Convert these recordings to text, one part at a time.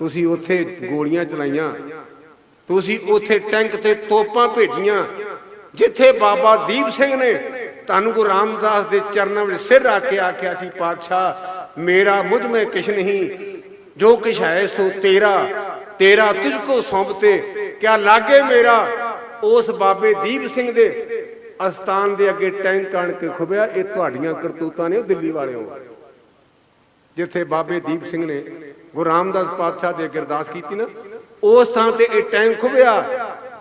ਤੁਸੀਂ ਉੱਥੇ ਗੋਲੀਆਂ ਚਲਾਈਆਂ। ਤੁਸੀਂ ਉੱਥੇ ਟੈਂਕ ਤੇ ਤੋਪਾਂ ਭੇਜੀਆਂ। ਜਿੱਥੇ ਬਾਬਾ ਦੀਪ ਸਿੰਘ ਨੇ ਤੁਹਾਨੂੰ ਗੁਰੂ ਰਾਮਦਾਸ ਦੇ ਚਰਨਾਂ ਵਿੱਚ ਸਿਰ ਰੱਖ ਕੇ ਆਖਿਆ ਸੀ, ਪਾਤਸ਼ਾਹ, ਮੇਰਾ ਮੁਝ ਮੈਂ ਕਿਛ ਨਹੀਂ। ਜੋ ਕਿਛ ਹੈ ਸੋ ਤੇਰਾ। ਤੇਰਾ ਤੁਝ ਕੋ ਸੌਂਪਤੇ ਕਿਆ ਲਾਗੇ ਮੇਰਾ? ਉਸ ਬਾਬੇ ਦੀਪ ਸਿੰਘ ਦੇ ਅਸਥਾਨ ਦੇ ਅੱਗੇ ਟੈਂਕ ਆਣ ਕੇ ਖੁਬਿਆ ਇਹ ਤੁਹਾਡੀਆਂ ਕਰਤੂਤਾਂ ਨੇ ਉਹ ਦਿੱਲੀ ਵਾਲਿਓ ਜਿੱਥੇ ਬਾਬੇ ਦੀਪ ਸਿੰਘ ਨੇ ਗੁਰੂ ਰਾਮਦਾਸ ਪਾਤਸ਼ਾਹ ਦੇ ਅੱਗੇ ਅਰਦਾਸ ਕੀਤੀ ਨਾ, ਉਸ ਥਾਂ ਤੇ ਇਹ ਟੈਂਕ ਖੁਬਿਆ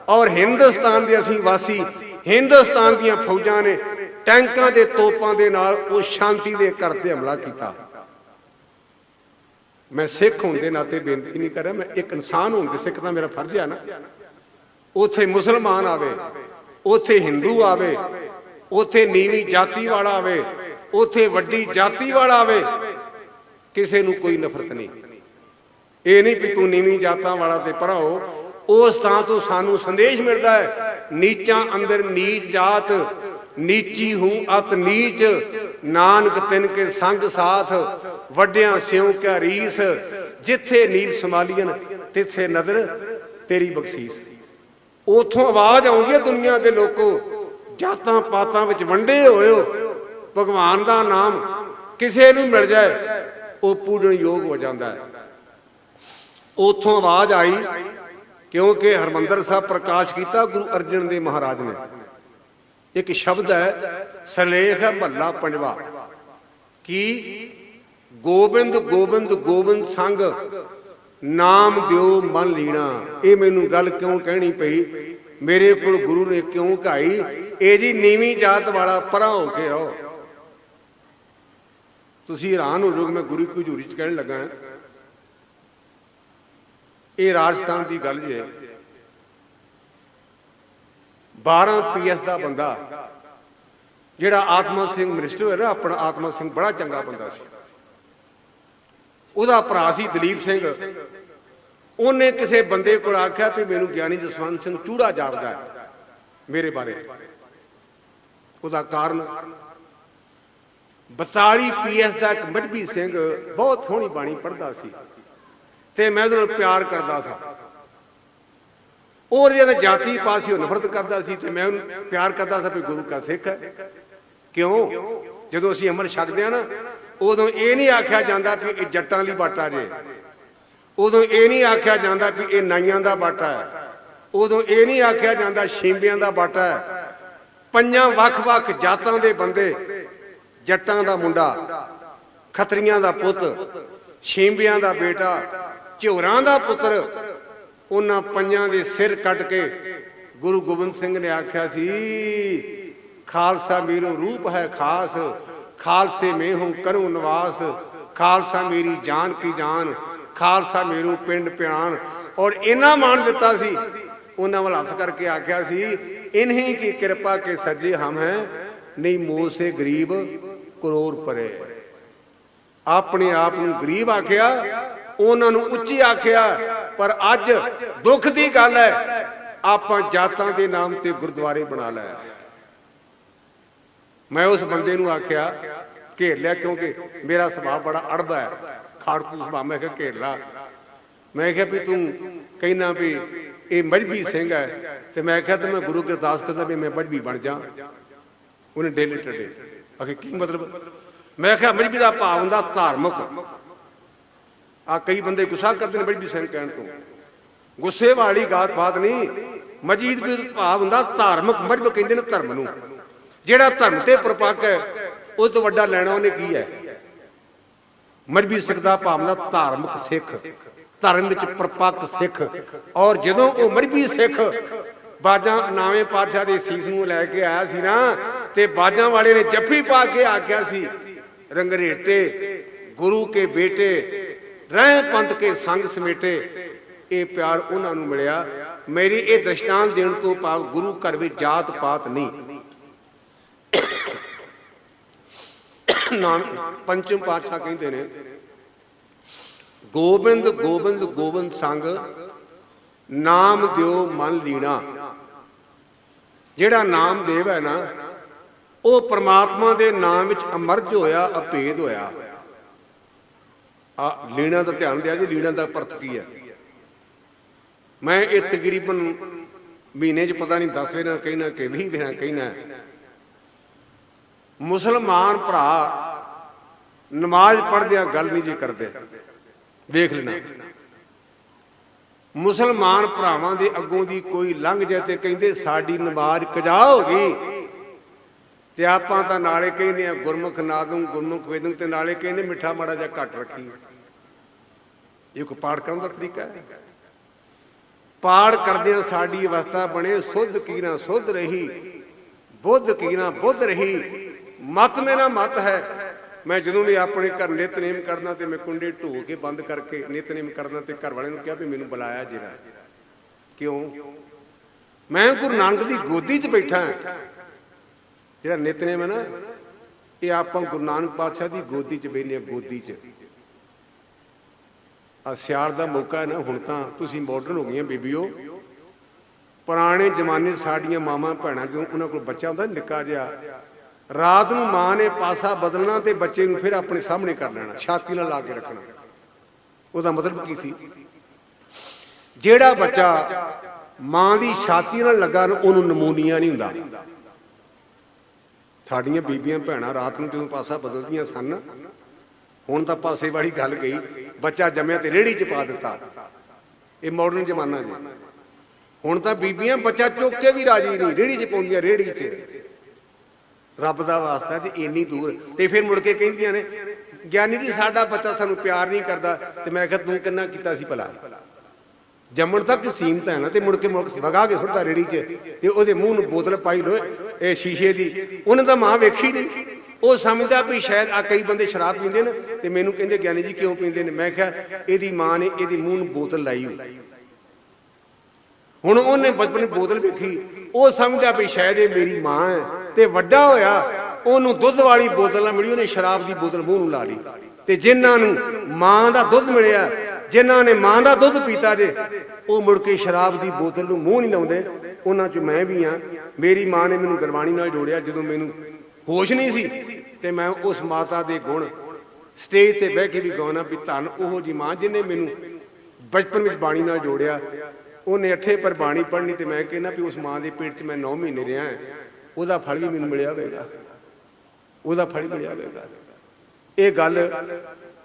ਔਰ ਹਿੰਦੁਸਤਾਨ ਦੇ ਅਸੀਂ ਵਾਸੀ ਹਿੰਦੁਸਤਾਨ ਦੀਆਂ ਫੌਜਾਂ ਨੇ ਟੈਂਕਾਂ ਦੇ ਤੋਪਾਂ ਦੇ ਨਾਲ ਉਹ ਸ਼ਾਂਤੀ ਦੇ ਘਰ ਤੇ ਹਮਲਾ ਕੀਤਾ। ਮੈਂ ਸਿੱਖ ਹੋਣ ਦੇ ਨਾਤੇ ਬੇਨਤੀ ਨਹੀਂ ਕਰ ਰਿਹਾ, ਮੈਂ ਇੱਕ ਇਨਸਾਨ ਹੋਣ ਦੇ ਸਿੱਖ ਤਾਂ ਮੇਰਾ ਫਰਜ਼ ਹੈ ਨਾ। ਉੱਥੇ ਮੁਸਲਮਾਨ ਆਵੇ, ਉੱਥੇ ਹਿੰਦੂ ਆਵੇ, ਉੱਥੇ ਨੀਵੀਂ ਜਾਤੀ ਵਾਲਾ ਆਵੇ, ਉੱਥੇ ਵੱਡੀ ਜਾਤੀ ਵਾਲਾ ਆਵੇ, ਕਿਸੇ ਨੂੰ ਕੋਈ ਨਫ਼ਰਤ ਨਹੀਂ। ਇਹ ਨਹੀਂ ਵੀ ਤੂੰ ਨੀਵੀਂ ਜਾਤਾਂ ਵਾਲਾ ਤੇ ਭਰਾਓ ਉਸ ਥਾਂ ਤੋਂ ਸਾਨੂੰ ਸੰਦੇਸ਼ ਮਿਲਦਾ ਹੈ, ਨੀਚਾਂ ਅੰਦਰ ਨੀਚ ਜਾਤ, ਨੀਚੀ ਹੂੰ ਅਤ ਨੀਚ, ਨਾਨਕ ਤਿਨ ਕੇ ਸੰਗ ਸਾਥ, ਵੱਡਿਆਂ ਸਿਉ ਕਾ ਰੀਸ, ਜਿੱਥੇ ਨੀਰ ਸਮਾਲੀਅਨ ਤਿੱਥੇ ਨਦਰ ਤੇਰੀ ਬਖਸ਼ੀਸ। ਉਥੋਂ ਆਵਾਜ਼ ਆਉਂਦੀ ਹੈ ਦੁਨੀਆ ਦੇ ਲੋਕੋ, ਜਾਤਾਂ ਪਾਤਾਂ ਵਿੱਚ ਵੰਡੇ ਹੋਏ ਭਗਵਾਨ ਦਾ ਨਾਮ ਕਿਸੇ ਨੂੰ ਮਿਲ ਜਾਏ, ਉਹ ਪੂਰਨ ਯੋਗ ਹੋ ਜਾਂਦਾ ਹੈ। ਉਥੋਂ ਆਵਾਜ਼ ਆਈ ਕਿਉਂਕਿ ਹਰਮੰਦਰ ਸਾਹਿਬ ਪ੍ਰਕਾਸ਼ ਕੀਤਾ ਗੁਰੂ ਅਰਜਨ ਦੇਵ ਮਹਾਰਾਜ ਨੇ। ਇੱਕ ਸ਼ਬਦ ਹੈ ਸਲੇਖ ਹੈ ਮਹੱਲਾ ਪੰਜਵਾ। ਕੀ? ਗੋਬਿੰਦ ਗੋਬਿੰਦ ਗੋਬਿੰਦ ਸੰਗ, ਨਾਮ ਦਿਓ ਮਨ ਲੀਣਾ। ਇਹ ਮੈਨੂੰ ਗੱਲ ਕਿਉਂ ਕਹਿਣੀ ਪਈ? ਮੇਰੇ ਕੋਲ ਗੁਰੂ ਨੇ ਕਿਉਂ ਘਾਈ? ਇਹ ਜੀ ਨੀਵੀਂ ਜਾਤ ਵਾਲਾ ਪਰਾਂ ਹੋ ਕੇ ਰਹੋ। ਤੁਸੀਂ ਹੈਰਾਨ ਹੋ ਜਾਓਗੇ, ਮੈਂ ਗੁਰੂ ਕੀ ਹਜ਼ੂਰੀ ਚ ਕਹਿਣ ਲੱਗਾ ਹਾਂ। ਇਹ ਰਾਜਸਥਾਨ ਦੀ ਗੱਲ ਜੇ। 12 ਪੀਐਸ ਦਾ ਬੰਦਾ, ਜਿਹੜਾ ਆਤਮਾ ਸਿੰਘ ਮਿਨਿਸਟਰ ਹੈ ਨਾ, ਆਪਣਾ ਆਤਮਾ ਸਿੰਘ ਬੜਾ ਚੰਗਾ ਬੰਦਾ ਸੀ। ਉਹਦਾ ਭਰਾ ਸੀ ਦਲੀਪ ਸਿੰਘ। ਉਹਨੇ ਕਿਸੇ ਬੰਦੇ ਕੋਲ ਆਖਿਆ ਵੀ ਮੈਨੂੰ ਗਿਆਨੀ ਜਸਵੰਤ ਸਿੰਘ ਚੂੜਾ ਜਾਪਦਾ ਹੈ ਮੇਰੇ ਬਾਰੇ। ਉਹਦਾ ਕਾਰਨ 42 ਪੀਐਸ ਦਾ ਇੱਕ ਮਜਬੀ ਸਿੰਘ ਬਹੁਤ ਸੋਹਣੀ ਬਾਣੀ ਪੜ੍ਹਦਾ ਸੀ। ਤੇ ਮੈਂ ਉਹਦੇ ਨਾਲ ਪਿਆਰ ਕਰਦਾ ਸਾਂ। ਉਹ ਜਿਹੜਾ ਜਾਤੀ ਪਾਸਿਓ ਨਫ਼ਰਤ ਕਰਦਾ ਸੀ ਤੇ ਮੈਂ ਉਹਨੂੰ ਪਿਆਰ ਕਰਦਾ ਸੀ ਵੀ ਗੁਰੂ ਕਾ ਸਿੱਖ ਹੈ। ਕਿਉਂ? ਜਦੋਂ ਅਸੀਂ ਅਮਰ ਛਕਦੇ ਆ ਨਾ, ਉਦੋਂ ਇਹ ਨਹੀਂ ਆਖਿਆ ਜਾਂਦਾ ਕਿ ਇਹ ਜੱਟਾਂ ਲਈ ਬਾਟਾ ਜੇ। ਉਦੋਂ ਇਹ ਨਹੀਂ ਆਖਿਆ ਜਾਂਦਾ ਕਿ ਇਹ ਨਾਈਆਂ ਦਾ ਬਾਟਾ ਹੈ। ਉਦੋਂ ਇਹ ਨਹੀਂ ਆਖਿਆ ਜਾਂਦਾ ਛਿੰਬਿਆਂ ਦਾ ਬਾਟਾ ਹੈ। ਪੰਜਾਂ ਵੱਖ-ਵੱਖ ਜਾਤਾਂ ਦੇ ਬੰਦੇ, ਜੱਟਾਂ ਦਾ ਮੁੰਡਾ, ਖੱਤਰੀਆਂ ਦਾ ਪੁੱਤ, ਸ਼ੀਂਬਿਆਂ ਦਾ ਬੇਟਾ ਝੋਰਾਂ ਦਾ ਪੁੱਤਰ, ਉਹਨਾਂ ਪੰਜਾਂ ਦੇ ਸਿਰ ਕੱਟ ਕੇ ਗੁਰੂ ਗੋਬਿੰਦ ਸਿੰਘ ਨੇ ਆਖਿਆ ਸੀ, ਖਾਲਸਾ ਮੇਰੋ ਰੂਪ ਹੈ ਖਾਸ, ਖਾਲਸੇ ਮੈਂ ਹੂੰ ਕਰੂੰ ਨਿਵਾਸ, ਖਾਲਸਾ ਮੇਰੀ ਜਾਨ ਕੀ ਜਾਨ, ਖਾਲਸਾ ਮੇਰੂ ਪਿੰਡ ਪਿਆਨ ਔਰ ਇਹਨਾਂ ਮਾਣ ਦਿੱਤਾ ਸੀ, ਉਹਨਾਂ ਵੱਲ ਹੱਥ ਕਰਕੇ ਆਖਿਆ ਸੀ, ਇਨਹੀ ਕੀ ਕਿਰਪਾ ਕੇ ਸੱਜੇ ਹਮ ਹੈ, ਨਹੀਂ ਮੋਹ ਸੇ ਗਰੀਬ ਕਰੋੜ ਪਰੇ। ਆਪਣੇ ਆਪ ਨੂੰ ਗਰੀਬ ਆਖਿਆ ਉਹਨਾਂ ਨੂੰ ਉੱਚੀ ਆਖਿਆ, ਪਰ ਅੱਜ ਦੁੱਖ ਦੀ ਗੱਲ ਹੈ, ਆਪਾਂ ਜਾਤਾਂ ਦੇ ਨਾਮ ਤੇ ਗੁਰਦੁਆਰੇ ਬਣਾ ਲਏ। ਮੈਂ ਉਸ ਬੰਦੇ ਨੂੰ ਆਖਿਆ, ਘੇਰ ਲਿਆ ਕਿਉਂਕਿ ਮੇਰਾ ਸੁਭਾਅ ਬੜਾ ਅੜਬਾ ਹੈ, ਖਾੜਕੂ ਸੁਭਾਅ। ਮੈਂ ਕਿਹਾ, ਘੇਰ ਲਾ। ਮੈਂ ਕਿਹਾ ਵੀ ਤੂੰ ਕਹਿਣਾ ਵੀ ਇਹ ਮਜਬੀ ਸਿੰਘ ਹੈ, ਤੇ ਮੈਂ ਕਿਹਾ ਤੇ ਮੈਂ ਗੁਰੂ ਕੇ ਅਰਦਾਸ ਕਰਦਾ ਵੀ ਮੈਂ ਮਜਬੀ ਬਣ ਜਾ। ਉਹਨੇ ਡੇਲੇ ਟੱਡੇ। ਆਖੇ, ਕੀ ਮਤਲਬ? ਮੈਂ ਕਿਹਾ, ਮਜਬੀ ਦਾ ਭਾਵ ਹੁੰਦਾ ਧਾਰਮਿਕ। ਆ ਕਈ ਬੰਦੇ ਗੁੱਸਾ ਕਰਦੇ ਨੇ ਮਜਬੀ ਸਿੰਘ ਕਹਿਣ ਤੋਂ। ਗੁੱਸੇ ਵਾਲੀ ਗੱਲ ਬਾਤ ਨਹੀਂ, ਮਜੀਦ ਵੀ ਭਾਵ ਹੁੰਦਾ ਧਾਰਮਿਕ ਮਜਬ ਕਹਿੰਦੇ ਨੇ ਧਰਮ ਨੂੰ। ਜਿਹੜਾ ਧਰਮ ਤੇ ਪ੍ਰਪੱਕ ਹੈ, ਉਸ ਤੋਂ ਵੱਡਾ ਲੈਣਾ ਉਹਨੇ ਕੀ ਹੈ? ਮਜਬੀ ਸਿੱਖ ਦਾ ਭਾਵਨਾ ਧਾਰਮਿਕ ਸਿੱਖ। ਧਰਮ ਵਿੱਚ ਪ੍ਰਪੱਕ ਸਿੱਖ। ਔਰ ਜਦੋਂ ਉਹ ਮਜਬੀ ਸਿੱਖ, ਬਾਜਾਂ, ਨਾਵੇਂ ਪਾਤਸ਼ਾਹ ਦੇ ਸੀਸ ਨੂੰ ਲੈ ਕੇ ਆਇਆ ਸੀ ਨਾ, ਤੇ ਬਾਜਾਂ ਵਾਲੇ ਨੇ ਜੱਫੀ ਪਾ ਕੇ ਆਖਿਆ ਸੀ, ਰੰਗਰੇਟੇ, ਗੁਰੂ ਕੇ ਬੇਟੇ ਰਹਿ ਪੰਥ ਕੇ ਸੰਗ ਸਮੇਟੇ, ਇਹ ਪਿਆਰ ਉਹਨਾਂ ਨੂੰ ਮਿਲਿਆ। ਮੇਰੀ ਇਹ ਦ੍ਰਿਸ਼ਟਾਂਤ ਦੇਣ ਤੋਂ ਭਾਵ ਗੁਰੂ ਘਰ ਵਿੱਚ ਜਾਤ ਪਾਤ ਨਹੀਂ। ਨਾਮ ਪੰਚਮ ਪਾਤਸ਼ਾਹ ਕਹਿੰਦੇ ਨੇ, ਗੋਬਿੰਦ ਗੋਬਿੰਦ ਗੋਬਿੰਦ ਸੰਗ, ਨਾਮ ਦਿਓ ਮਨ ਲੀਣਾ। ਜਿਹੜਾ ਨਾਮ ਦੇਵ ਹੈ ਨਾ, ਉਹ ਪ੍ਰਮਾਤਮਾ ਦੇ ਨਾਮ ਵਿੱਚ ਅਮਰਜ ਹੋਇਆ, ਅਭੇਦ ਹੋਇਆ। ਆ ਲੀਣਾ ਦਾ ਧਿਆਨ ਦਿਆ ਜੀ ਲੀਣਾ ਦਾ ਪਰਤ ਕੀ ਹੈ ਮੈਂ ਇਹ ਤਕਰੀਬਨ ਮਹੀਨੇ 'ਚ ਪਤਾ ਨਹੀਂ 10 ਵੇਰਾਂ ਕਹਿਣਾ ਕਿ 20 ਵੇਰਾਂ ਕਹਿਣਾ ਮੁਸਲਮਾਨ ਭਰਾ ਨਮਾਜ਼ ਪੜ੍ਹਦਿਆਂ ਗੱਲ ਨਹੀਂ ਜੀ ਕਰਦੇ। ਵੇਖ ਲੈਣਾ। ਮੁਸਲਮਾਨ ਭਰਾਵਾਂ ਦੇ ਅੱਗੋਂ ਦੀ ਕੋਈ ਲੰਘ ਜਾਏ ਤੇ ਕਹਿੰਦੇ ਸਾਡੀ ਨਮਾਜ਼ ਕਜਾ ਹੋ ਗਈ। ਤੇ ਆਪਾਂ ਤਾਂ ਨਾਲੇ ਕਹਿੰਦੇ ਆ, ਗੁਰਮੁਖ ਨਾਦੰ ਗੁਰਮੁਖ ਵੇਦੰ ਤੇ ਨਾਲੇ ਕਹਿੰਦੇ ਮਿੱਠਾ ਮਾੜਾ ਜਿਹਾ ਘੱਟ ਰੱਖੀ। ਇਹ ਕੋ ਪਾਠ ਕਰਨ ਦਾ ਤਰੀਕਾ ਹੈ? ਪਾੜ ਕਰਦਿਆਂ ਸਾਡੀ ਅਵਸਥਾ ਬਣੇ, ਸੁਧ ਕੀਨਾ ਸੁੱਧ ਰਹੀ, ਬੁੱਧ ਕੀਨਾ ਬੁੱਧ ਰਹੀ। ਮਤ ਮੇਰਾ ਮਤ ਹੈ। ਮੈਂ ਜਦੋਂ ਵੀ ਆਪਣੇ ਘਰ ਨਿਤਨੇਮ ਕਰਨਾ ਤੇ ਮੈਂ ਕੁੰਡੇ ਢੋ ਕੇ ਬੰਦ ਕਰਕੇ ਨਿਤਨੇਮ ਕਰਨਾ ਤੇ ਘਰ ਵਾਲਿਆਂ ਨੂੰ ਕਿਹਾ ਵੀ ਮੈਨੂੰ ਬੁਲਾਇਆ ਜਰਾ। ਕਿਉਂ? ਮੈਂ ਗੁਰੂ ਨਾਨਕ ਦੀ ਗੋਦੀ 'ਚ ਬੈਠਾ। ਜਿਹੜਾ ਨਿਤਨੇਮ ਹੈ ਨਾ, ਇਹ ਆਪਾਂ ਗੁਰੂ ਨਾਨਕ ਪਾਤਸ਼ਾਹ ਦੀ ਗੋਦੀ 'ਚ ਬੈਠੇ ਗੋਦੀ 'ਚ। ਆ ਸਿਆਲ ਦਾ ਮੌਕਾ ਹੈ ਨਾ, ਹੁਣ ਤਾਂ ਤੁਸੀਂ ਮਾਡਰਨ ਹੋ ਗਈਆਂ ਬੀਬੀਓ। ਪੁਰਾਣੇ ਜ਼ਮਾਨੇ ਸਾਡੀਆਂ ਮਾਵਾਂ ਭੈਣਾਂ ਜਦੋਂ ਉਹਨਾਂ ਕੋਲ ਬੱਚਾ ਹੁੰਦਾ, ਨਿੱਕਾ ਜਿਹਾ, ਰਾਤ ਨੂੰ ਮਾਂ ਨੇ ਪਾਸਾ ਬਦਲਣਾ ਤੇ ਬੱਚੇ ਨੂੰ ਫਿਰ ਆਪਣੇ ਸਾਹਮਣੇ ਕਰ ਲੈਣਾ, ਛਾਤੀ ਨਾਲ ਲਾ ਕੇ ਰੱਖਣਾ। ਉਹਦਾ ਮਤਲਬ ਕੀ ਸੀ? ਜਿਹੜਾ ਬੱਚਾ ਮਾਂ ਦੀ ਛਾਤੀ ਨਾਲ ਲੱਗਾ ਉਹਨੂੰ ਨਮੂਨੀਆ ਨਹੀਂ ਹੁੰਦਾ। ਸਾਡੀਆਂ ਬੀਬੀਆਂ ਭੈਣਾਂ ਰਾਤ ਨੂੰ ਜਦੋਂ ਪਾਸਾ ਬਦਲਦੀਆਂ ਸਨ, ਹੁਣ ਤਾਂ ਪਾਸੇ ਵਾਲੀ ਗੱਲ ਗਈ, ਬੱਚਾ ਜੰਮਿਆ ਤੇ ਰੇੜੀ 'ਚ ਪਾ ਦਿੱਤਾ। ਇਹ ਮਾਡਰਨ ਜ਼ਮਾਨਾ ਜੀ। ਹੁਣ ਤਾਂ ਬੀਬੀਆਂ ਬੱਚਾ ਚੁੱਕ ਕੇ ਵੀ ਰਾਜੀ ਨਹੀਂ, ਰੇੜੀ 'ਚ ਪਾਉਂਦੀਆਂ, ਰੇੜੀ 'ਚ। ਰੱਬ ਦਾ ਵਾਸਤਾ ਜੇ, ਇੰਨੀ ਦੂਰ। ਤੇ ਫਿਰ ਮੁੜ ਕੇ ਕਹਿੰਦੀਆਂ ਨੇ, ਗਿਆਨੀ ਜੀ, ਸਾਡਾ ਬੱਚਾ ਸਾਨੂੰ ਪਿਆਰ ਨਹੀਂ ਕਰਦਾ। ਤੇ ਮੈਂ ਕਿਹਾ, ਤੂੰ ਕਿੰਨਾ ਕੀਤਾ ਸੀ ਭਲਾ? ਜੰਮਣ ਤੱਕ ਸੀਮਤ ਹੈ ਨਾ, ਤੇ ਮੁੜ ਕੇ ਮੁੜ ਵਗਾ ਕੇ ਸੁੱਟਦਾ ਰੇੜੀ 'ਚ, ਤੇ ਉਹਦੇ ਮੂੰਹ ਨੂੰ ਬੋਤਲ ਪਾਈ ਲੋਏ, ਇਹ ਸ਼ੀਸ਼ੇ ਦੀ। ਉਹਨੇ ਤਾਂ ਮਾਂ ਵੇਖੀ ਨਹੀਂ ਉਹ ਸਮਝਦਾ ਵੀ ਸ਼ਾਇਦ ਆ ਕਈ ਬੰਦੇ ਸ਼ਰਾਬ ਪੀਂਦੇ ਨੇ, ਤੇ ਮੈਨੂੰ ਕਹਿੰਦੇ, ਗਿਆਨੀ ਜੀ ਕਿਉਂ ਪੀਂਦੇ ਨੇ? ਮੈਂ ਕਿਹਾ, ਇਹਦੀ ਮਾਂ ਨੇ ਇਹਦੇ ਮੂੰਹ ਨੂੰ ਬੋਤਲ ਲਾਈ ਹੋਈ। ਹੁਣ ਉਹਨੇ ਬਚਪਨ ਬੋਤਲ ਵੇਖੀ। ਉਹ ਸਮਝਦਾ ਵੀ ਸ਼ਾਇਦ ਇਹ ਮੇਰੀ ਮਾਂ ਹੈ, ਤੇ ਵੱਡਾ ਹੋਇਆ, ਉਹਨੂੰ ਦੁੱਧ ਵਾਲੀ ਬੋਤਲ ਨਾ ਮਿਲੀ, ਉਹਨੇ ਸ਼ਰਾਬ ਦੀ ਬੋਤਲ ਮੂੰਹ ਨੂੰ ਲਾ ਲਈ। ਤੇ ਜਿਨ੍ਹਾਂ ਨੂੰ ਮਾਂ ਦਾ ਦੁੱਧ ਮਿਲਿਆ ਜਿਨ੍ਹਾਂ ਨੇ ਮਾਂ ਦਾ ਦੁੱਧ ਪੀਤਾ ਜੇ, ਉਹ ਮੁੜ ਕੇ ਸ਼ਰਾਬ ਦੀ ਬੋਤਲ ਨੂੰ ਮੂੰਹ ਨਹੀਂ ਲਾਉਂਦੇ। ਉਹਨਾਂ ਚ ਮੈਂ ਵੀ ਆ ਮੇਰੀ ਮਾਂ ਨੇ ਮੈਨੂੰ ਗੁਰਬਾਣੀ ਨਾਲ ਜੋੜਿਆ, ਜਦੋਂ ਮੈਨੂੰ ਹੋਸ਼ ਨਹੀਂ ਸੀ, ਤੇ ਮੈਂ ਉਸ ਮਾਤਾ ਦੇ ਗੁਣ ਸਟੇਜ ਤੇ ਬਹਿ ਕੇ ਵੀ ਗਾਉਣਾ ਵੀ ਧੰਨ ਉਹ ਜੀ ਮਾਂ ਜਿਹਨੇ ਮੈਨੂੰ ਬਚਪਨ ਵਿੱਚ ਬਾਣੀ ਨਾਲ ਜੋੜਿਆ। ਉਹਨੇ ਅੱਠੇ ਪਰ ਬਾਣੀ ਪੜ੍ਹਨੀ ਤੇ ਮੈਂ ਕਹਿੰਦਾ ਵੀ ਉਸ ਮਾਂ ਦੇ ਪੇਟ 'ਚ ਮੈਂ 9 ਮਹੀਨੇ ਰਿਹਾ ਉਹਦਾ ਫਲ ਵੀ ਮੈਨੂੰ ਮਿਲਿਆ ਹੋਵੇਗਾ। ਉਹਦਾ ਫਲ ਹੀ ਮਿਲਿਆ ਹੋਵੇਗਾ। ਇਹ ਗੱਲ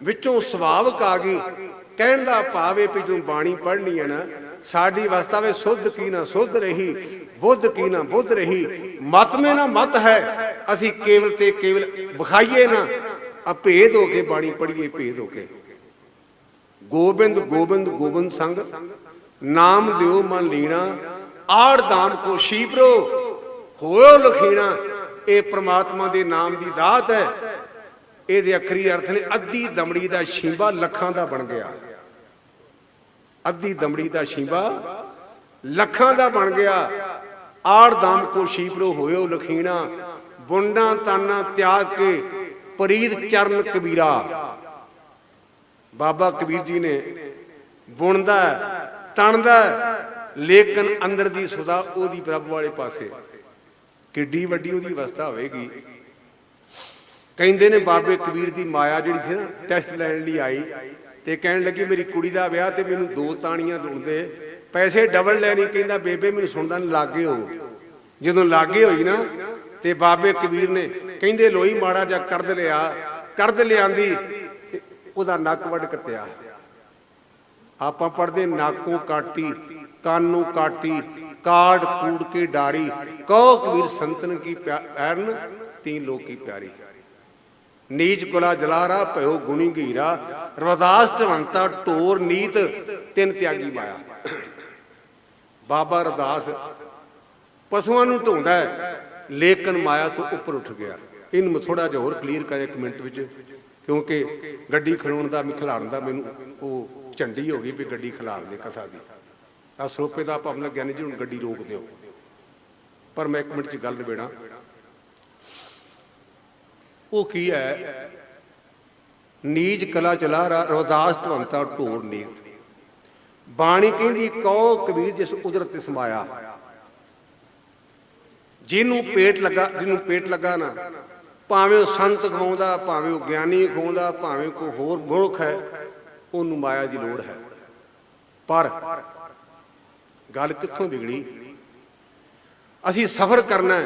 ਵਿੱਚੋਂ ਸੁਭਾਵਕ ਆ ਗਈ। ਕਹਿਣ ਦਾ ਭਾਵ ਇਹ ਵੀ ਜਦੋਂ ਬਾਣੀ ਪੜ੍ਹਨੀ ਹੈ ਨਾ, ਸਾਡੀ ਅਵਸਥਾ ਵਿੱਚ ਸੁੱਧ ਕੀ ਨਾ ਸੁੱਧ ਰਹੀ, ਬੁੱਧ ਕੀ ਨਾ ਬੁੱਧ ਰਹੀ, ਮਤ ਮੇ ਨਾ ਮਤ ਹੈ, ਅਸੀਂ ਕੇਵਲ ਤੇ ਕੇਵਲ ਵਿਖਾਈਏ ਨਾ ਆ ਭੇਦ ਹੋ ਕੇ ਬਾਣੀ ਪੜ੍ਹੀਏ ਭੇਦ ਹੋ ਕੇ। ਗੋਬਿੰਦ ਗੋਬਿੰਦ ਗੋਬਿੰਦ ਸੰਗ, ਨਾਮ ਦਿਓ ਮਨ ਲੀਣਾ, ਆੜ ਦਾਮ ਕੋ ਸ਼ੀਪਰੋ, ਹੋਇਓ ਲਖੀਣਾ, ਇਹ ਪ੍ਰਮਾਤਮਾ ਦੇ ਨਾਮ ਦੀ ਦਾਤ ਹੈ। ਇਹਦੇ ਅਖਰੀ ਅਰਥ ਨੇ ਅੱਧੀ ਦਮੜੀ ਦਾ ਸ਼ੀਂਬਾ ਲੱਖਾਂ ਦਾ ਬਣ ਗਿਆ। ਅੱਧੀ ਦਮੜੀ ਦਾ ਸ਼ੀਂਬਾ ਲੱਖਾਂ ਦਾ ਬਣ ਗਿਆ। ਆੜ ਦਾਮ ਕੋ ਸ਼ੀਪਰੋ ਹੋਇਓ ਲਖੀਣਾ, ਬੁੰਡਾਂ ਤਾਨਾ ਤਿਆਗ ਕੇ ਪਰੀਤ ਚਰਨ ਕਬੀਰਾ। ਬਾਬਾ ਕਬੀਰ ਜੀ ਨੇ ਬੁਣਦਾ, ਤਣਦਾ, ਲੇਕਿਨ ਅੰਦਰ ਦੀ ਸੁਦਾ ਉਹਦੀ ਪ੍ਰਭ ਵਾਲੇ ਪਾਸੇ। ਕਿੱਡੀ ਵੱਡੀ ਉਹਦੀ ਅਵਸਥਾ ਹੋਵੇਗੀ। ਕਹਿੰਦੇ ਨੇ ਬਾਬੇ ਕਬੀਰ ਦੀ ਮਾਇਆ ਜਿਹੜੀ ਸੀ ਨਾ ਟੈਸਟ ਲੈਣ ਲਈ ਆਈ ਤੇ ਕਹਿਣ ਲੱਗੀ, ਮੇਰੀ ਕੁੜੀ ਦਾ ਵਿਆਹ ਤੇ ਮੈਨੂੰ ਦੋ ਤਾਣੀਆਂ ਢੂੰਡਦੇ ਪੈਸੇ ਡਬਲ ਲੈਣੀ ਕਹਿੰਦਾ, ਬੇਬੇ, ਮੈਨੂੰ ਸੁਣਦਾ ਨਹੀਂ ਲਾਗੇ ਹੋ। ਜਦੋਂ ਲਾਗੇ ਹੋਈ ਨਾ, ਤੇ ਬਾਬੇ ਕਬੀਰ ਨੇ ਕਹਿੰਦੇ, ਲੋਈ ਮਾੜਾ ਜਿਹਾ ਕਰਦ ਲਿਆ। ਕਰਦ ਲਿਆਂਦੀ, ਉਹਦਾ ਨੱਕ ਵੱਢ ਕੱਟਿਆ ਆਪਾਂ ਪੜਦੇ ਨਾਕੋਂ ਕਾਟੀ, ਕਾਨੋਂ ਕਾਟੀ, ਕਾੜ ਕੂੜ ਕੇ ਡਾਰੀ, ਕਹੋ ਕਬੀਰ ਸੰਤਨ ਕੀ ਪੈਰਨ ਤੀ ਲੋਕ ਕੀ ਪਿਆਰੀ। ਨੀਚ ਕੁਲਾ ਜਲਾਰਾ, ਭਇਓ ਗੁਣੀ ਘੀਰਾ। ਰਵਦਾਸ ਧਵੰਤਾ ਟੋਰ ਨੀਤ, ਤਿੰਨ ਤਿਆਗੀ ਮਾਇਆ। ਬਾਬਾ ਰਦਾਸ ਪਸ਼ੂਆਂ ਨੂੰ ਧੋਂਦਾ ਹੈ, ਲੇਕਿਨ ਮਾਇਆ ਤੋਂ ਉੱਪਰ ਉੱਠ ਗਿਆ। ਇਹਨੂੰ ਥੋੜਾ ਜਿਹਾ ਹੋਰ ਕਲੀਅਰ ਕਰ ਇੱਕ ਮਿੰਟ ਵਿੱਚ, ਕਿਉਂਕਿ ਗੱਡੀ ਖਲੋਣ ਦਾ ਖਿਲਾਰਨ ਦਾ ਮੈਨੂੰ ਉਹ ਝੰਡੀ ਹੋ ਗਈ ਵੀ ਗੱਡੀ ਖਿਲਾਰ ਦੇ ਕਸਾ ਦੀ। ਆ ਸਰੋਪੇ ਦਾ ਭਾਵਨਾ ਗਿਆਨੀ ਜੀ, ਹੁਣ ਗੱਡੀ ਰੋਕ ਦਿਓ। ਪਰ ਮੈਂ ਇੱਕ ਮਿੰਟ ਚ ਗੱਲ ਨਿਬੇੜਾਂ। ਉਹ ਕੀ ਹੈ? ਨੀਜ ਕਲਾ ਚਲਾ ਰਵਦਾਸ ਧਵੰਤਾ ਢੋਰ ਨੀਤ। ਬਾਣੀ ਕਹਿੰਦੀ ਕਹੋ ਕਬੀਰ ਜਿਸ ਕੁਦਰਤ ਤੇ ਸਮਾਇਆ ਜਿਹਨੂੰ ਪੇਟ ਲੱਗਾ, ਜਿਹਨੂੰ ਪੇਟ ਲੱਗਾ ਨਾ, ਭਾਵੇਂ ਉਹ ਸੰਤ ਖਵਾਉਂਦਾ, ਭਾਵੇਂ ਉਹ ਗਿਆਨੀ ਖਵਾਉਂਦਾ, ਭਾਵੇਂ ਕੋਈ ਹੋਰ ਮਨੁੱਖ ਹੈ, ਉਹਨੂੰ ਮਾਇਆ ਦੀ ਲੋੜ ਹੈ। ਪਰ ਗੱਲ ਕਿੱਥੋਂ ਵਿਗੜੀ? ਅਸੀਂ ਸਫ਼ਰ ਕਰਨਾ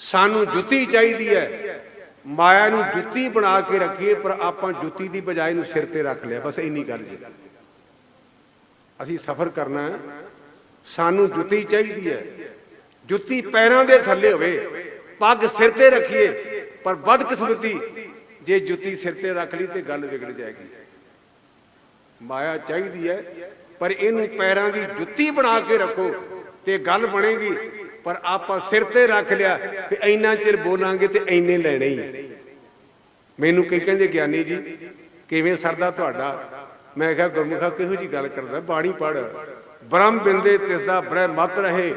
ਸਾਨੂੰ ਜੁੱਤੀ ਚਾਹੀਦੀ ਹੈ। ਮਾਇਆ ਨੂੰ ਜੁੱਤੀ ਬਣਾ ਕੇ ਰੱਖੀਏ, ਪਰ ਆਪਾਂ ਜੁੱਤੀ ਦੀ ਬਜਾਏ ਨੂੰ ਸਿਰ ਤੇ ਰੱਖ ਲਿਆ। ਬਸ ਇੰਨੀ ਗੱਲ ਜੀ। ਅਸੀਂ ਸਫ਼ਰ ਕਰਨਾ ਸਾਨੂੰ ਜੁੱਤੀ ਚਾਹੀਦੀ ਹੈ। ਜੁੱਤੀ ਪੈਰਾਂ ਦੇ ਥੱਲੇ ਹੋਵੇ, ਪੱਗ ਸਿਰ ਤੇ ਰੱਖੀਏ, ਪਰ ਬਦਕਿਸਮਤੀ, ਜੇ ਜੁੱਤੀ ਸਿਰ ਤੇ ਰੱਖ ਲਈ ਤੇ ਗੱਲ ਵਿਗੜ ਜਾਏਗੀ। ਮਾਇਆ ਚਾਹੀਦੀ ਹੈ, ਪਰ ਇਹਨੂੰ ਪੈਰਾਂ ਦੀ ਜੁੱਤੀ ਬਣਾ ਕੇ ਰੱਖੋ ਤੇ ਗੱਲ ਬਣੇਗੀ। ਪਰ ਆਪਾਂ ਸਿਰ ਤੇ ਰੱਖ ਲਿਆ ਤੇ ਇੰਨਾ ਚਿਰ ਬੋਲਾਂਗੇ ਤੇ ਇੰਨੇ ਲੈਣੇ ਹੀ। ਮੈਨੂੰ ਕਈ ਕਹਿੰਦੇ, ਗਿਆਨੀ ਜੀ, ਕਿਵੇਂ ਸਰਦਾ ਤੁਹਾਡਾ? ਮੈਂ ਕਿਹਾ, ਗੁਰਮੁਖਾ ਕਿਹੋ ਜੀ ਗੱਲ ਕਰਦਾ? ਬਾਣੀ ਪੜ ਬ੍ਰਹਮ ਬਿੰਦੇ ਤਿਸ ਦਾ ਬ੍ਰਹ ਮਤ ਰਹੇ।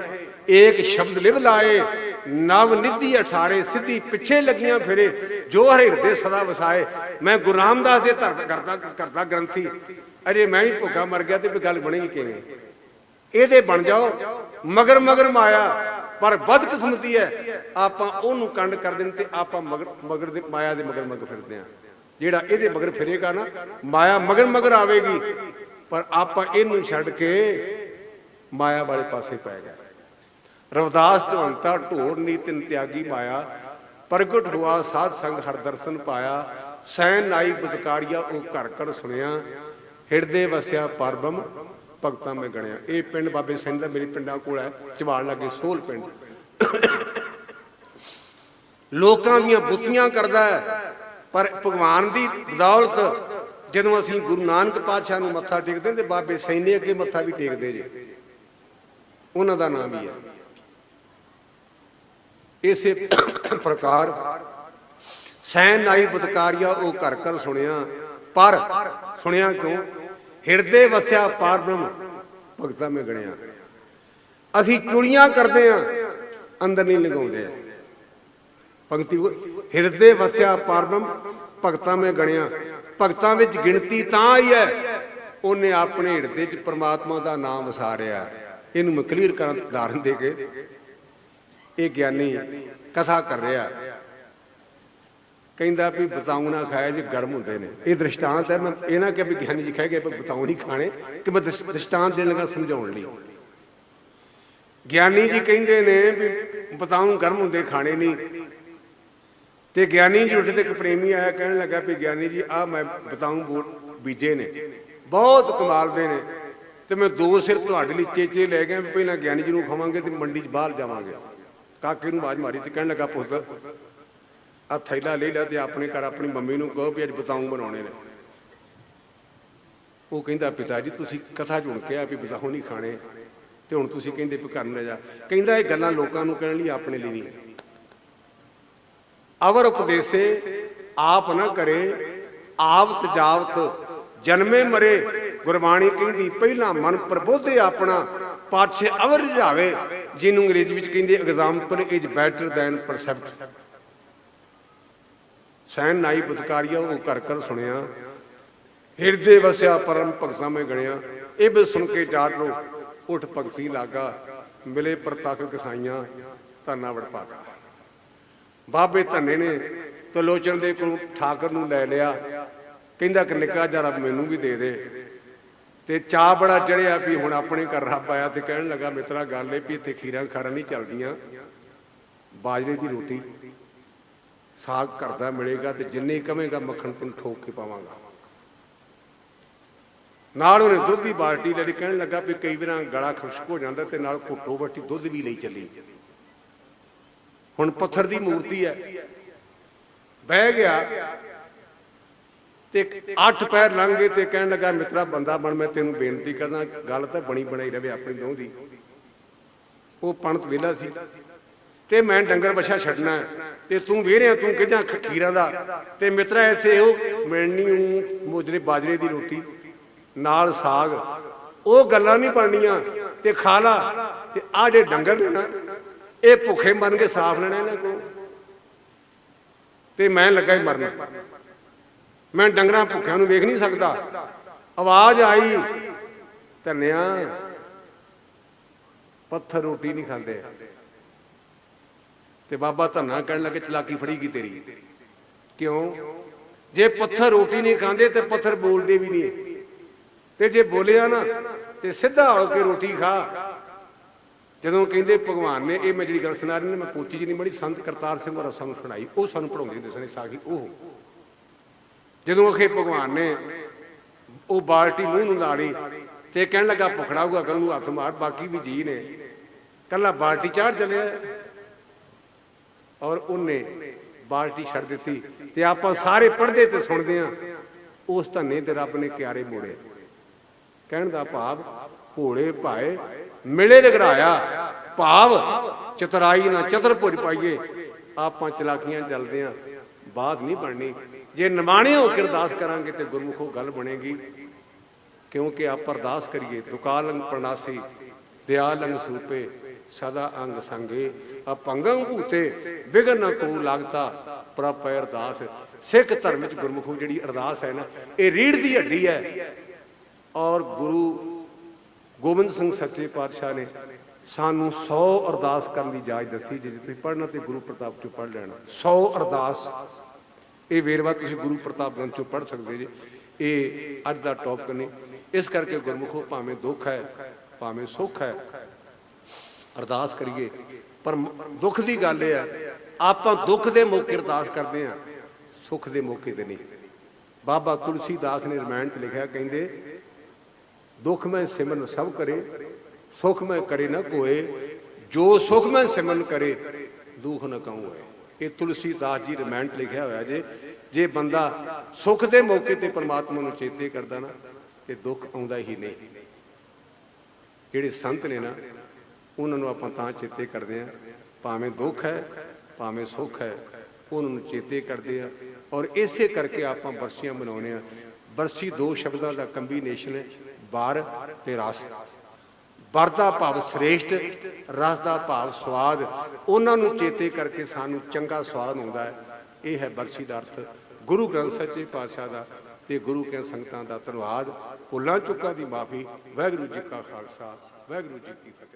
ਏਕ ਸ਼ਬਦ ਲਿਵ ਲਾਏ। ਨਵ ਨਿਧੀ ਅਠਾਰੇ, ਸਿੱਧੀ ਪਿੱਛੇ ਲੱਗੀਆਂ ਫਿਰੇ। ਜੋ ਹਰੇ ਹਿਰਦੇ ਸਦਾ ਵਸਾਏ। ਮੈਂ ਗੁਰੂ ਰਾਮਦਾਸ ਦੇ ਧਰਤ ਕਰਦਾ ਕਰਦਾ ਗ੍ਰੰਥੀ। ਅਜੇ ਮੈਂ ਵੀ ਭੁੱਖਾ ਮਰ ਗਿਆ ਤੇ ਵੀ ਗੱਲ ਬਣੇਗੀ ਕਿਵੇਂ? ਇਹਦੇ ਬਣ ਜਾਓ। ਮਗਰ ਮਗਰ ਮਾਇਆ। ਪਰ ਬਦਕਿਸਮਤੀ ਹੈ। ਆਪਾਂ ਉਹਨੂੰ ਕੰਡ ਕਰ ਦਿੰਦੇ ਤੇ ਆਪਾਂ ਮਗਰ ਮਗਰ ਦੇ ਮਾਇਆ ਦੇ ਮਗਰ ਮਗਰ ਫਿਰਦੇ ਆ ਜਿਹੜਾ ਇਹਦੇ ਮਗਰ ਫਿਰੇਗਾ ਨਾ, ਮਾਇਆ ਮਗਰ ਮਗਰ ਆਵੇਗੀ। ਪਰ ਆਪਾਂ ਇਹਨੂੰ ਛੱਡ ਕੇ ਮਾਇਆ ਵਾਲੇ ਪਾਸੇ ਪੈ ਗਏ। ਰਵਦਾਸ ਧਵੰਤਾ, ਢੋਰ ਨੀਤਿਨ ਤਿਆਗੀ ਮਾਇਆ, ਪ੍ਰਗਟ ਹੁਆ, ਸਾਧ ਸੰਗ ਹਰ ਦਰਸ਼ਨ ਪਾਇਆ, ਸੈਨ ਨਾਈ ਬਦਕਾਰੀਆ ਉਹ ਘਰ ਘਰ ਸੁਣਿਆ। ਹਿਰਦੇ ਵਸਿਆ ਪਰਬਮ ਭਗਤਾਂ ਮੈਂ ਗਣਿਆ। ਇਹ ਪਿੰਡ ਬਾਬੇ ਸਿੰਘ ਦਾ ਮੇਰੇ ਪਿੰਡਾਂ ਕੋਲ ਹੈ ਚਵਾੜ ਲਾਗੇ ਸੋਲ ਪਿੰਡ। ਲੋਕਾਂ ਦੀਆਂ ਬੁੱਤੀਆਂ ਕਰਦਾ ਹੈ, ਪਰ ਭਗਵਾਨ ਦੀ ਬਦੌਲਤ ਜਦੋਂ ਅਸੀਂ ਗੁਰੂ ਨਾਨਕ ਪਾਤਸ਼ਾਹ ਨੂੰ ਮੱਥਾ ਟੇਕਦੇ ਤੇ ਬਾਬੇ ਸੈਨੇ ਅੱਗੇ ਮੱਥਾ ਵੀ ਟੇਕਦੇ ਜੇ। ਉਹਨਾਂ ਦਾ ਨਾਮ ਵੀ ਹੈ। ਇਸੇ ਪ੍ਰਕਾਰ ਸੈਨ ਨਾਈ ਬਤਕਾਰੀਆ ਉਹ ਘਰ ਘਰ ਸੁਣਿਆ। ਪਰ, ਸੁਣਿਆ ਕਿਉਂ? ਹਿਰਦੇ ਵਸਿਆ ਪਾਰ ਬ੍ਰਹਮ ਭਗਤਾ ਮੈਂ ਗਣਿਆ। ਅਸੀਂ ਚੁੜੀਆਂ ਕਰਦੇ ਆ, ਅੰਦਰ ਨਹੀਂ ਲਗਾਉਂਦੇ ਆ ਪੰਕਤੀ ਹਿਰਦੇ ਵਸਿਆ ਪਾਰ ਭਗਤਾਂ ਭਗਤਾ ਮੈਂ ਗਣਿਆ। ਭਗਤਾਂ ਵਿੱਚ ਗਿਣਤੀ ਤਾਂ ਆਈ ਹੈ, ਉਹਨੇ ਆਪਣੇ ਹਿਰਦੇ 'ਚ ਪ੍ਰਮਾਤਮਾ ਦਾ ਨਾਮ ਵਸਾਰਿਆ। ਇਹਨੂੰ ਮੈਂ ਕਲੀਅਰ ਕਰਾਂ ਉਦਾਹਰਨ ਦੇ ਕੇ, ਇਹ ਗਿਆਨੀ ਕਥਾ ਕਰ ਰਿਹਾ। ਕਹਿੰਦਾ ਵੀ ਬਤਾਉ ਨਾ ਖਾਇਆ ਜੇ, ਗਰਮ ਹੁੰਦੇ ਨੇ। ਇਹ ਦ੍ਰਿਸ਼ਟਾਂਤ ਹੈ, ਮੈਂ ਇਹ ਨਾ ਕਿ ਵੀ ਗਿਆਨੀ ਜੀ ਕਹਿ ਗਏ ਵੀ ਬਤਾਉ ਨਹੀਂ ਖਾਣੇ, ਕਿ ਮੈਂ ਦ੍ਰਿਸ਼- ਦ੍ਰਿਸ਼ਟਾਂਤ ਦੇਣ ਲੱਗਾ ਸਮਝਾਉਣ ਲਈ। ਗਿਆਨੀ ਜੀ ਕਹਿੰਦੇ ਨੇ ਵੀ ਬਤਾਉ ਗਰਮ ਹੁੰਦੇ, ਖਾਣੇ ਨਹੀਂ। ਤੇ ਗਿਆਨੀ ਜੀ ਉੱਠਦੇ ਇੱਕ ਪ੍ਰੇਮੀ ਆਇਆ, ਕਹਿਣ ਲੱਗਾ ਵੀ ਗਿਆਨੀ ਜੀ ਆ ਮੈਂ ਬਤਾਉ ਬੂਟ ਬੀਜੇ ਨੇ। ਬਹੁਤ ਕਮਾਲ ਦੇ ਨੇ। ਤੇ ਮੈਂ ਦੋ ਸਿਰ ਤੁਹਾਡੇ ਲਈ ਚੇਚੇ ਲੈ ਗਿਆ, ਵੀ ਪਹਿਲਾਂ ਗਿਆਨੀ ਜੀ ਨੂੰ ਖਵਾਵਾਂਗੇ ਤੇ ਮੰਡੀ 'ਚ ਬਾਹਰ ਜਾਵਾਂਗੇ। ਕਾਕੇ ਨੂੰ ਆਵਾਜ਼ ਮਾਰੀ ਤੇ ਕਹਿਣ ਲੱਗਾ, ਪੁੱਤ ਆ ਥੈਲਾ ਲੈ ਲਿਆ ਤੇ ਆਪਣੇ ਘਰ ਆਪਣੀ ਮੰਮੀ ਨੂੰ ਕਹੋ ਵੀ ਅੱਜ ਬਤਾਉ ਬਣਾਉਣੇ ਨੇ। ਉਹ ਕਹਿੰਦਾ, ਪਿਤਾ ਜੀ, ਤੁਸੀਂ ਕਥਾ ਜੁੜ ਕੇ ਆ ਵੀ ਬਤਾਉ ਨਹੀਂ ਖਾਣੇ। ਤੇ ਹੁਣ ਤੁਸੀਂ ਕਹਿੰਦੇ ਵੀ ਘਰ ਨੂੰ ਲੈ ਜਾ। ਕਹਿੰਦਾ, ਇਹ ਗੱਲਾਂ ਲੋਕਾਂ ਨੂੰ ਕਹਿਣ ਲਈ ਆਪਣੇ ਲਈ ਨਹੀਂ। ਅਵਰ ਉਪਦੇਸੇ ਆਪ ਨਾ ਕਰੇ, ਆਪ ਤਜਾਵਤ, ਜਨਮੇ ਮਰੇ, ਗੁਰਬਾਣੀ ਕਹਿੰਦੀ, ਪਹਿਲਾਂ ਮਨ ਪ੍ਰਬੋਧੇ ਆਪਣਾ ਪਾਛੇ ਅਵਰ ਜਾਵੇ, ਜਿਹਨੂੰ ਅੰਗਰੇਜ਼ੀ ਵਿੱਚ ਕਹਿੰਦੇ example is better than precept ਸੈਨ ਨਾਈ ਬਦਕਾਰੀਆ ਉਹ ਕਰ ਕਰ ਸੁਣਿਆ। ਹਿਰਦੇ ਵਸਿਆ ਪਰਮ ਭਗਤਾਂ ਮੈਂ ਗਣਿਆ। ਇਹ ਵੀ ਸੁਣ ਕੇ ਜਾਟ ਲੋ ਉਠ ਭਗਤੀ ਲਾਗਾ। ਮਿਲੇ ਪ੍ਰਤੱਖ ਕਸਾਈਆਂ ਧੰਨਾ ਵੜ ਪਾਗਾ ਬਾਬੇ ਧੰਨੇ ਨੇ ਤਲੋਚਨ ਦੇ ਕੋਲ ਠਾਕਰ ਨੂੰ ਲੈ ਲਿਆ। ਕਹਿੰਦਾ ਕਿ ਨਿੱਕਾ ਜਰਾ ਮੈਨੂੰ ਵੀ ਦੇ ਦੇ। ਤੇ ਚਾਹ ਬੜਾ ਚੜਿਆ ਵੀ ਹੁਣ ਆਪਣੇ ਘਰ ਰੱਬ ਆਇਆ ਤੇ ਕਹਿਣ ਲੱਗਾ, ਮਿੱਤਰਾ, ਗੱਲ ਇਹ ਵੀ ਇੱਥੇ ਖੀਰਾਂ ਖਾਰਾਂ ਨਹੀਂ ਚੱਲਦੀਆਂ। ਬਾਜਰੇ ਦੀ ਰੋਟੀ। ਸਾਗ ਕਰਦਾ ਮਿਲੇਗਾ ਤੇ ਜਿੰਨੇ ਕਵੇਂਗਾ ਮੱਖਣ ਤੈਨੂੰ ਠੋਕ ਕੇ ਪਾਵਾਂਗਾ। ਨਾਲ ਉਹਨੇ ਦੁੱਧ ਦੀ ਬਾਲਟੀ ਲੈ ਲਈ, ਕਹਿਣ ਲੱਗਾ ਵੀ ਕਈ ਵਾਰਾਂ ਗਲਾ ਖੁਸ਼ਕ ਹੋ ਜਾਂਦਾ ਤੇ ਨਾਲ ਘੁੱਟੋ ਬੱਟੀ ਦੁੱਧ ਵੀ ਲਈ ਚੱਲੀ। ਹੁਣ ਪੱਥਰ ਦੀ ਮੂਰਤੀ ਹੈ। ਬਹਿ ਗਿਆ ਤੇ ਅੱਠ ਪੈਰ ਲੰਘ ਗਏ ਤੇ ਕਹਿਣ ਲੱਗਾ, ਮਿੱਤਰਾ ਬੰਦਾ ਬਣ, ਮੈਂ ਤੈਨੂੰ ਬੇਨਤੀ ਕਰਦਾ, ਗੱਲ ਤਾਂ ਬਣੀ ਬਣਾਈ ਰਵੇ ਆਪਣੀ ਦੋਹ ਦੀ। ਉਹ ਪੰਡਤ ਵੇਲਾ ਸੀ। ਤੇ ਮੈਂ ਡੰਗਰ ਬਛਾ ਛੱਡਣਾ ਤੇ ਤੂੰ ਵੇਰਿਆ ਤੂੰ ਕਿਜਾਂ ਖੀਰਾਂ ਦਾ। ਤੇ ਮਿੱਤਰਾ ਐਸੇ ਉਹ ਮਿਲਣੀ ਮੋਜਰੇ ਬਾਜਰੇ ਦੀ ਰੋਟੀ, ਨਾਲ ਸਾਗ। ਉਹ ਗੱਲਾਂ ਨਹੀਂ ਬਣਨੀਆਂ। ਤੇ ਖਾ ਲਾ। ਤੇ ਆ ਜੇ ਡੰਗਰ ਨੇ ਨਾ, ਇਹ ਭੁੱਖੇ ਮਰਨ ਕੇ ਸਾਫ਼ ਲੈਣੇ ਇਹਨਾਂ ਕੋ ਤੇ ਮੈਂ ਲੱਗਾ ਹੀ ਮਰਨਾ। ਮੈਂ ਡੰਗਰਾਂ ਭੁੱਖਿਆਂ ਨੂੰ ਵੇਖ ਨਹੀਂ ਸਕਦਾ। ਆਵਾਜ਼ ਆਈ, ਧੰਨਿਆ। ਪੱਥਰ ਰੋਟੀ ਨਹੀਂ ਖਾਂਦੇ। ਤੇ ਬਾਬਾ ਧੰਨਾ ਕਹਿਣ ਲੱਗੇ, ਚਲਾਕੀ ਫੜੀ ਗਈ ਤੇਰੀ? ਕਿਉਂ? ਜੇ ਪੱਥਰ ਰੋਟੀ ਨਹੀਂ ਖਾਂਦੇ ਤੇ ਪੱਥਰ ਬੋਲਦੇ ਵੀ ਨਹੀਂ। ਤੇ ਜੇ ਬੋਲਿਆ ਨਾ, ਤੇ ਸਿੱਧਾ ਹੋ ਕੇ ਰੋਟੀ ਖਾ। ਜਦੋਂ ਕਹਿੰਦੇ ਭਗਵਾਨ ਨੇ, ਇਹ ਮੈਂ ਜਿਹੜੀ ਗੱਲ ਸੁਣਾ ਰਹੀ ਨਾ, ਮੈਂ ਪੋਚੀ ਜੀ ਨਹੀਂ ਬੜੀ ਸੰਤ ਕਰਤਾਰ ਸਿੰਘ ਹੋਰਾਂ ਸਾਨੂੰ ਸੁਣਾਈ, ਉਹ ਸਾਨੂੰ ਪੜਾਉਂਦੇ ਹੁੰਦੇ ਸਨ ਸਾਖੀ ਉਹ। ਜਦੋਂ ਅਖੇ ਭਗਵਾਨ ਨੇ ਉਹ ਬਾਲਟੀ ਮੂੰਹ ਨੂੰ ਲਾ ਲਈ ਤੇ ਕਹਿਣ ਲੱਗਾ, ਭੁਖੜਾ ਹੋਊਗਾ ਹੱਥ ਮਾਰ, ਬਾਕੀ ਵੀ ਜੀ ਨੇ। ਕੱਲਾ ਬਾਲਟੀ ਚਾੜ ਚੱਲਿਆ ਔਰ ਉਹਨੇ ਬਾਲਟੀ ਛੱਡ ਦਿੱਤੀ ਤੇ ਆਪਾਂ ਸਾਰੇ ਪੜ੍ਹਦੇ ਤੇ ਸੁਣਦੇ ਆ ਉਸ ਧੰਨੇ ਤੇ ਰੱਬ ਨੇ ਕਿਆਰੇ ਮੋੜੇ। ਕਹਿਣ ਦਾ ਭਾਵ, ਭੋਲੇ ਭਾਏ, ਮਿਲੇ ਰਗਰਾਇਆ ਭਾਵ, ਚਤਰਾਈ ਨਾ ਚਤਰ ਪੁੱਜ ਪਾਈਏ। ਆਪਾਂ ਚਲਾਕੀਆਂ ਚੱਲਦੇ ਆ ਬਾਤ ਨਹੀਂ ਬਣਨੀ। ਜੇ ਨਿਮਾਣੇ ਹੋ ਕੇ ਅਰਦਾਸ ਕਰਾਂਗੇ ਤੇ ਗੁਰਮੁਖੋ ਗੱਲ ਬਣੇਗੀ। ਕਿਉਂਕਿ ਆਪ ਅਰਦਾਸ ਕਰੀਏ ਤੁਕਾਲੰਗ ਪ੍ਰਣਾਸੀ ਦਿਆਲੰਗ ਸੂਪੇ ਸਦਾ ਅੰਗ ਸੰਗੇ। ਅਪੰਗੰ ਭੂਤੇ ਬਿਗਨ ਨ ਕੋ ਲੱਗਤਾ। ਪ੍ਰਪੈ ਅਰਦਾਸ। ਸਿੱਖ ਧਰਮ ਵਿੱਚ ਗੁਰਮੁਖੋ ਜਿਹੜੀ ਅਰਦਾਸ ਹੈ ਨਾ, ਇਹ ਰੀੜ ਦੀ ਹੱਡੀ ਹੈ। ਔਰ ਗੁਰੂ ਗੋਬਿੰਦ ਸਿੰਘ ਸੱਚੇ ਪਾਤਸ਼ਾਹ ਨੇ ਸਾਨੂੰ 100 ਅਰਦਾਸ ਕਰਨ ਦੀ ਇਜਾਜ਼ਤ ਦੱਸੀ, ਜੇ ਤੁਸੀਂ ਪੜ੍ਹਨਾ ਤੇ ਗੁਰੂ ਪ੍ਰਤਾਪ ਚੋਂ ਪੜ੍ਹ ਲੈਣਾ। 100 ਅਰਦਾਸ। ਇਹ ਵੇਰਵਾ ਤੁਸੀਂ ਗੁਰੂ ਪ੍ਰਤਾਪ ਗ੍ਰੰਥ ਚੋਂ ਪੜ੍ਹ ਸਕਦੇ ਜੇ। ਇਹ ਅੱਜ ਦਾ ਟੌਪਿਕ ਨੇ ਇਸ ਕਰਕੇ ਗੁਰਮੁਖੋ ਭਾਵੇਂ ਦੁੱਖ ਹੈ, ਭਾਵੇਂ ਸੁੱਖ ਹੈ ਅਰਦਾਸ ਕਰੀਏ। ਪਰ ਦੁੱਖ ਦੀ ਗੱਲ ਇਹ ਆ, ਆਪਾਂ ਦੁੱਖ ਦੇ ਮੌਕੇ ਅਰਦਾਸ ਕਰਦੇ ਆ ਸੁੱਖ ਦੇ ਮੌਕੇ ਤੇ ਨਹੀਂ। ਬਾਬਾ ਤੁਲਸੀਦਾਸ ਨੇ ਰਮਾਇਣ ਚ ਲਿਖਿਆ, ਕਹਿੰਦੇ, ਦੁੱਖ ਮੈਂ ਸਿਮਰਨ ਸਭ ਕਰੇ, ਸੁਖ ਮੈਂ ਕਰੇ ਨਾ ਕੋਏ। ਜੋ ਸੁਖ ਮੈਂ ਸਿਮਰਨ ਕਰੇ, ਦੁੱਖ ਨਾ ਕਹੂੰ ਹੋਏ ਇਹ ਤੁਲਸੀ ਦਾਸ ਜੀ ਰਮਾਇਣ ਚ ਲਿਖਿਆ ਹੋਇਆ ਜੇ ਜੇ ਬੰਦਾ ਸੁਖ ਦੇ ਮੌਕੇ ਤੇ ਪਰਮਾਤਮਾ ਨੂੰ ਚੇਤੇ ਕਰਦਾ ਨਾ, ਤੇ ਦੁੱਖ ਆਉਂਦਾ ਹੀ ਨਹੀਂ। ਜਿਹੜੇ ਸੰਤ ਨੇ ਨਾ ਉਹਨਾਂ ਨੂੰ ਆਪਾਂ ਤਾਂ ਚੇਤੇ ਕਰਦੇ ਆ ਭਾਵੇਂ ਦੁੱਖ ਹੈ, ਭਾਵੇਂ ਸੁੱਖ ਹੈ, ਉਹਨਾਂ ਨੂੰ ਚੇਤੇ ਕਰਦੇ ਆ ਔਰ ਇਸੇ ਕਰਕੇ ਆਪਾਂ ਬਰਸੀਆਂ ਮਨਾਉਂਦੇ ਆ ਬਰਸੀ ਦੋ ਸ਼ਬਦਾਂ ਦਾ ਕੰਬੀਨੇਸ਼ਨ ਹੈ ਬਰ ਤੇ ਰਸ। ਬਰ ਦਾ ਭਾਵ ਸ੍ਰੇਸ਼ਟ, ਰਸ ਦਾ ਭਾਵ ਸਵਾਦ। ਉਹਨਾਂ ਨੂੰ ਚੇਤੇ ਕਰਕੇ ਸਾਨੂੰ ਚੰਗਾ ਸਵਾਦ ਆਉਂਦਾ ਹੈ। ਇਹ ਹੈ ਬਰਸੀ ਦਾ ਅਰਥ। ਗੁਰੂ ਗ੍ਰੰਥ ਸੱਚੇ ਪਾਤਸ਼ਾਹ ਦਾ ਤੇ ਗੁਰੂ ਕੇ ਸੰਗਤਾਂ ਦਾ ਧੰਨਵਾਦ। ਭੁੱਲਾਂ ਚੁੱਕਾਂ ਦੀ ਮਾਫੀ। ਵਾਹਿਗੁਰੂ ਜੀ ਕਾ ਖਾਲਸਾ, ਵਾਹਿਗੁਰੂ ਜੀ ਕੀ ਫਤਿਹ।